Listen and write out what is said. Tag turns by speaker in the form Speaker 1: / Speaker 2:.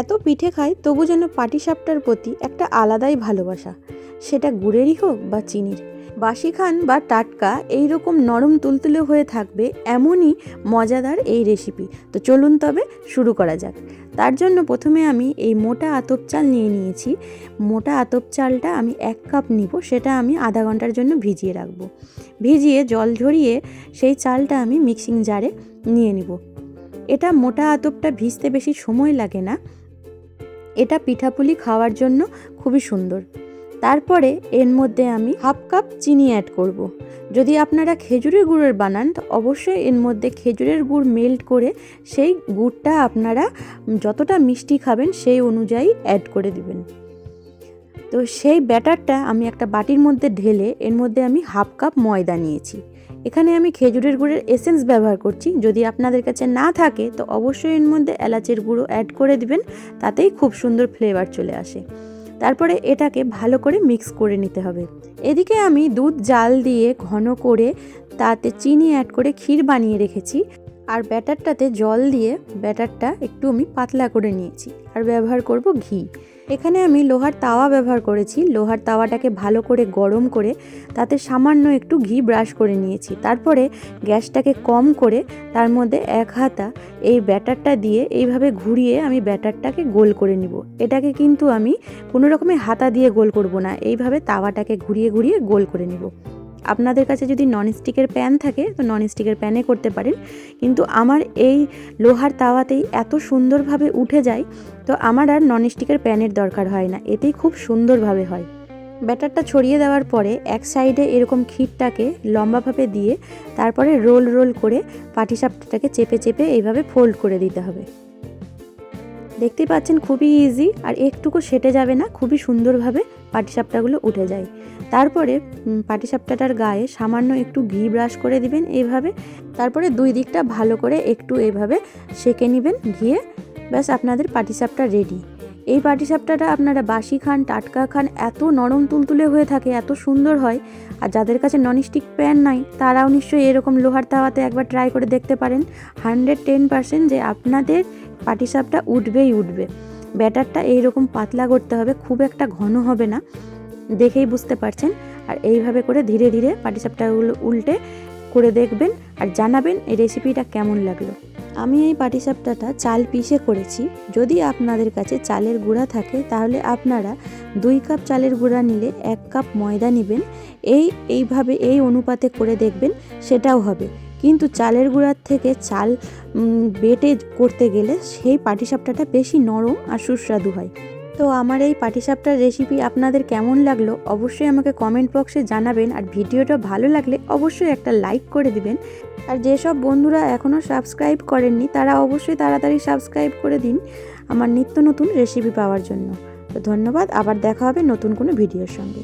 Speaker 1: এত পিঠে খায় তবু যেন পাটিসাপটার প্রতি একটা আলাদাই ভালোবাসা। সেটা গুড়েরই হোক বা চিনির। বাসি খান বা টাটকা এই রকম নরম তুলতুলে হয়ে থাকবে এমনই মজাদার এই রেসিপি তো চলুন তবে শুরু করা যাক। তার জন্য প্রথমে আমি এই মোটা আতপ চাল নিয়ে নিয়েছি। মোটা আতপ চালটা আমি এক কাপ নিব, সেটা আমি আধা ঘণ্টার জন্য ভিজিয়ে রাখব। ভিজিয়ে জল ঝরিয়ে সেই চালটা আমি মিক্সিং জারে নিয়ে নিব। এটা মোটা আতপটা ভিজতে বেশি সময় লাগে না। এটা পিঠাপুলি খাওয়ার জন্য খুবই সুন্দর। তারপরে এর মধ্যে আমি হাফ কাপ চিনি অ্যাড করব। যদি আপনারা খেজুরের গুড়ের বানান, তো অবশ্যই এর মধ্যে খেজুরের গুড় মেল্ট করে সেই গুড়টা আপনারা যতটা মিষ্টি খাবেন সেই অনুযায়ী অ্যাড করে দিবেন। তো সেই ব্যাটারটা আমি একটা বাটির মধ্যে ঢেলে এর মধ্যে আমি হাফ কাপ ময়দা নিয়েছি। এখানে আমি খেজুরের গুড়ের এসেন্স ব্যবহার করছি। যদি আপনাদের কাছে না থাকে, তো অবশ্যই এর মধ্যে এলাচের গুঁড়ো অ্যাড করে দিবেন, তাতেই খুব সুন্দর ফ্লেভার চলে আসে। তারপরে এটাকে ভালো করে মিক্স করে নিতে হবে। এদিকে আমি দুধ জাল দিয়ে ঘন করে তাতে চিনি অ্যাড করে ক্ষীর বানিয়ে রেখেছি। আর ব্যাটারটাতে জল দিয়ে ব্যাটারটা একটু আমি পাতলা করে নিয়েছি। আর ব্যবহার করব ঘি। এখানে আমি লোহার তাওয়া ব্যবহার করেছি। লোহার তাওয়াটাকে ভালো করে গরম করে তাতে সামান্য একটু ঘি ব্রাশ করে নিয়েছি। তারপরে গ্যাসটাকে কম করে তার মধ্যে এক হাতা এই ব্যাটারটা দিয়ে এইভাবে ঘুরিয়ে আমি ব্যাটারটাকে গোল করে নিব। এটাকে কিন্তু আমি কোনো রকমের হাতা দিয়ে গোল করব না। এইভাবে তাওয়াটাকে ঘুরিয়ে ঘুরিয়ে গোল করে নিব। আপনাদের কাছে যদি ননস্টিকের প্যান থাকে, তো ননস্টিকের প্যানে করতে পারেন। কিন্তু আমার এই লোহার তাওয়াতেই এত সুন্দরভাবে উঠে যায়, তো আমার আর ননস্টিকের প্যানের দরকার হয় না। এতেই খুব সুন্দরভাবে হয়। ব্যাটারটা ছড়িয়ে দেওয়ার পরে এক সাইডে এরকম ক্ষীরটাকে লম্বাভাবে দিয়ে, তারপরে রোল রোল করে পাটিসাপটাটাকে চেপে চেপে এইভাবে ফোল্ড করে দিতে হবে। দেখতেই পাচ্ছেন খুবই ইজি আর একটুকু সেটে যাবে না, খুবই সুন্দরভাবে পাটিসাপটাগুলো উঠে যায়। তারপরে পাটিসাপটাটার গায়ে সামান্য একটু ঘি ব্রাশ করে দিবেন এইভাবে তারপরে দুই দিকটা ভালো করে একটু এভাবে সেকে নেবেন ঘিয়ে। ব্যাস, আপনাদের পাটিসাপটা রেডি এই পাটিসাপটাটা আপনারা বাসি খান, টাটকা খান, এত নরম তুলতুলে হয়ে থাকে, এত সুন্দর হয়। আর যাদের কাছে ননস্টিক প্যান নাই, তারাও নিশ্চয়ই এরকম লোহার তাওয়াতে একবার ট্রাই করে দেখতে পারেন। হান্ড্রেড টেন পার্সেন্ট যে আপনাদের পাটিসাপটা উঠবেই উঠবে। ব্যাটারটা এইরকম পাতলা করতে হবে, খুব একটা ঘন হবে না, দেখেই বুঝতে পারছেন। আর এইভাবে করে ধীরে ধীরে পাটিসাপটাগুলো উল্টে করে দেখবেন আর জানাবেন এই রেসিপিটা কেমন লাগল। আমি এই পাটিসাপটাটা চাল পিষে করেছি। যদি আপনাদের কাছে চালের গুঁড়া থাকে, তাহলে আপনারা দুই কাপ চালের গুঁড়া নিলে এক কাপ ময়দা নেবেন। এই, এইভাবে এই অনুপাতে করে দেখবেন, সেটাও হবে। কিন্তু চালের গুঁড়ার থেকে চাল বেটে করতে গেলে সেই পাটিসাপটাটা বেশি নরম আর সুস্বাদু হয়। তো আমার এই পাটিসাপটার রেসিপি আপনাদের কেমন লাগল অবশ্যই আমাকে কমেন্ট বক্সে জানাবেন আর ভিডিওটা ভালো লাগলে অবশ্যই একটা লাইক করে দিবেন। আর যেসব বন্ধুরা এখনও সাবস্ক্রাইব করেননি, তারা অবশ্যই তাড়াতাড়ি সাবস্ক্রাইব করে দিন আমার নিত্য নতুন রেসিপি পাওয়ার জন্য। তো ধন্যবাদ, আবার দেখা হবে নতুন কোনো ভিডিওর সঙ্গে।